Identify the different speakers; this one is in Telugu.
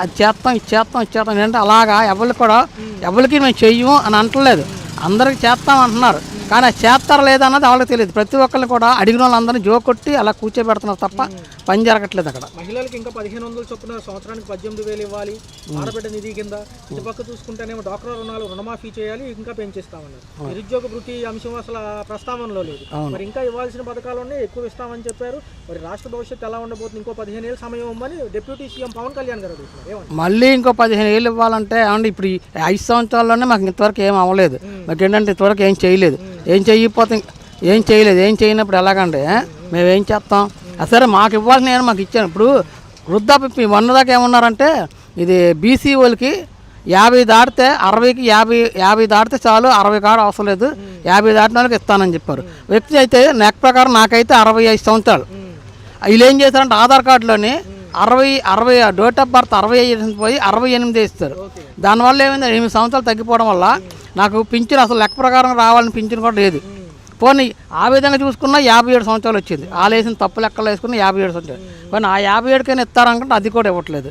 Speaker 1: అది చేస్తాం ఇది చేస్తాం ఇది చేస్తాం ఏంటంటే అలాగా ఎవరికి కూడా ఎవరికి మేము చెయ్యము అని అంటలేదు. అందరికి చేస్తాం అంటున్నారు. కానీ అది చేస్తారా లేదా అన్నది వాళ్ళకి తెలియదు. ప్రతి ఒక్కరిని కూడా అడిగిన వాళ్ళందరినీ జో కొట్టి అలా కూర్చోబెడుతున్నారు తప్ప పని జరగట్లేదు అక్కడ.
Speaker 2: మహిళలకు ఇంకా పదిహేను వందలు చొప్పున సంవత్సరానికి పద్దెనిమిది వేలు ఇవ్వాలి. ఆడబిడ్డ నిధి కింద ఇటు పక్క చూసుకుంటేనేమో డాక్టర్ రుణాలు రుణమాఫీ చేయాలి ఇంకా పెంచిస్తామన్నారు. నిరుద్యోగ వృత్తి అంశం అసలు ప్రస్తావనలో లేదు. మరి ఇంకా ఇవ్వాల్సిన పథకాలన్నీ ఎక్కువ ఇస్తామని చెప్పారు. మరి రాష్ట్ర భవిష్యత్తు ఎలా ఉండబోతుంది? ఇంకో పదిహేను ఏళ్ళ సమయం ఇవ్వమని డిప్యూటీ సీఎం పవన్ కళ్యాణ్ గారు అడుగుతున్నారు.
Speaker 1: మళ్ళీ ఇంకో పదిహేను ఏళ్ళు ఇవ్వాలంటే ఏమంటే ఇప్పుడు ఐదు సంవత్సరాల్లోనే మాకు ఇంతవరకు ఏం అవ్వలేదు. మాకు ఏంటంటే ఇంతవరకు ఏం చేయలేదు. ఏం చేయకపోతే ఏం చేయలేదు. ఏం చేయనప్పుడు ఎలాగంటే మేమేం చేస్తాం? సరే మాకు ఇవ్వాల్సిన నేను మాకు ఇచ్చాను. ఇప్పుడు వృద్ధాప్య మొన్నదాకా ఏమన్నారంటే ఇది బీసీ వాళ్ళకి యాభై దాటితే అరవైకి యాభై యాభై దాటితే చాలు అరవై కాడ అవసరం లేదు. యాభై దాటిన వాళ్ళకి ఇస్తానని చెప్పారు. వ్యక్తి అయితే నెక్ ప్రకారం నాకైతే అరవై ఐదు సంవత్సరాలు. వీళ్ళు ఏం చేశారంటే ఆధార్ కార్డులోని అరవై అరవై డేట్ ఆఫ్ బర్త్ అరవై ఐదు పోయి అరవై ఎనిమిది ఇస్తారు. దానివల్ల ఏమైంది? ఎనిమిది సంవత్సరాలు తగ్గిపోవడం వల్ల నాకు పింఛన్ అసలు లెక్క ప్రకారం రావాలని పింఛన్ కూడా లేదు. పోనీ ఆ విధంగా చూసుకున్నా యాభై ఏడు సంవత్సరాలు వచ్చింది. వాళ్ళు వేసిన తప్పు లెక్కలు వేసుకున్న యాభై ఏడు సంవత్సరాలు. కానీ ఆ యాభై ఏడుకైనా ఇస్తారనుకుంటే అది కూడా ఇవ్వట్లేదు.